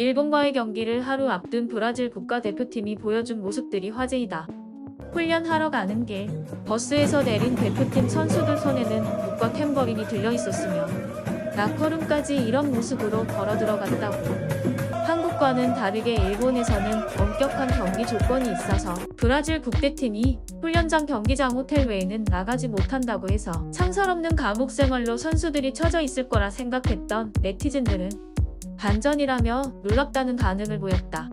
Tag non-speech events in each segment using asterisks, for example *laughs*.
일본과의 경기를 하루 앞둔 브라질 국가대표팀이 보여준 모습들이 화제이다. 훈련하러 가는 길, 버스에서 내린 대표팀 선수들 손에는 북과 탬버린이 들려 있었으며 라커룸까지 이런 모습으로 걸어 들어갔다고. 한국과는 다르게 일본에서는 엄격한 경기 조건이 있어서 브라질 국대팀이 훈련장 경기장 호텔 외에는 나가지 못한다고 해서 상설없는 감옥 생활로 선수들이 처져 있을 거라 생각했던 네티즌들은 반전이라며 놀랍다는 반응을 보였다.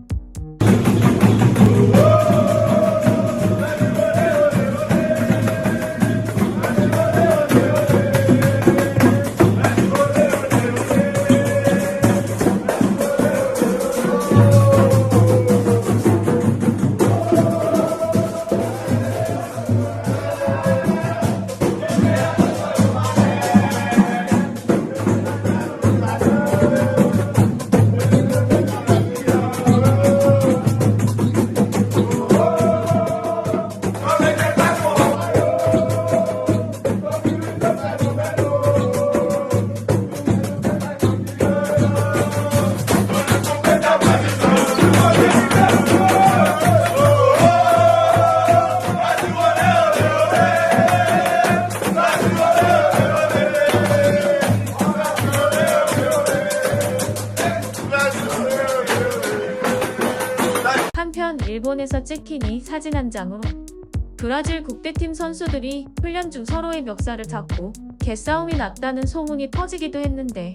한편 일본에서 찍힌 이 사진 한 장으로 브라질 국대팀 선수들이 훈련 중 서로의 멱살을 잡고 개싸움이 났다는 소문이 퍼지기도 했는데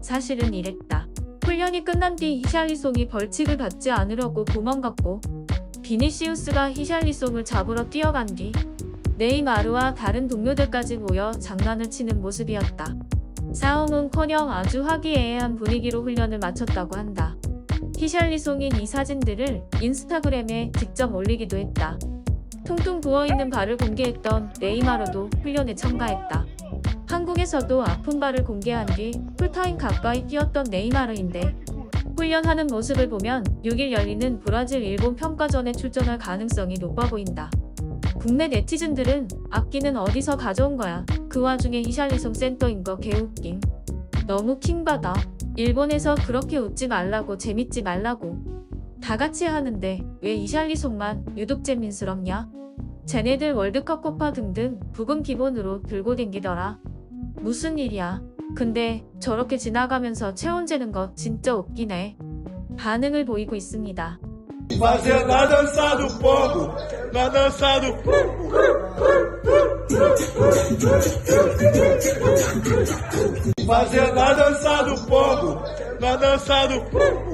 사실은 이랬다. 훈련이 끝난 뒤 히샬리송이 벌칙을 받지 않으려고 도망갔고 비니시우스가 히샬리송을 잡으러 뛰어간 뒤 네이마르와 다른 동료들까지 모여 장난을 치는 모습이었다. 싸움은커녕 아주 화기애애한 분위기로 훈련을 마쳤다고 한다. 히샬리송인 이 사진들을 인스타그램에 직접 올리기도 했다. 퉁퉁 부어있는 발을 공개했던 네이마르도 훈련에 참가했다. 한국에서도 아픈 발을 공개한 뒤 풀타임 가까이 뛰었던 네이마르인데 훈련하는 모습을 보면 6일 열리는 브라질 일본 평가전에 출전할 가능성이 높아 보인다. 국내 네티즌들은 악기는 어디서 가져온 거야? 그 와중에 히샬리송 센터인 거 개웃김. 너무 킹받아. 일본에서 그렇게 웃지 말라고 재밌지 말라고. 다 같이 하는데 왜 이샬리송만 유독 재민스럽냐? 쟤네들 월드컵 코파 등등 부금 기본으로 들고 댕기더라. 무슨 일이야. 근데 저렇게 지나가면서 체온 재는 거 진짜 웃기네. 반응을 보이고 있습니다. *laughs* Fazer na dança do povo, na dança do povo.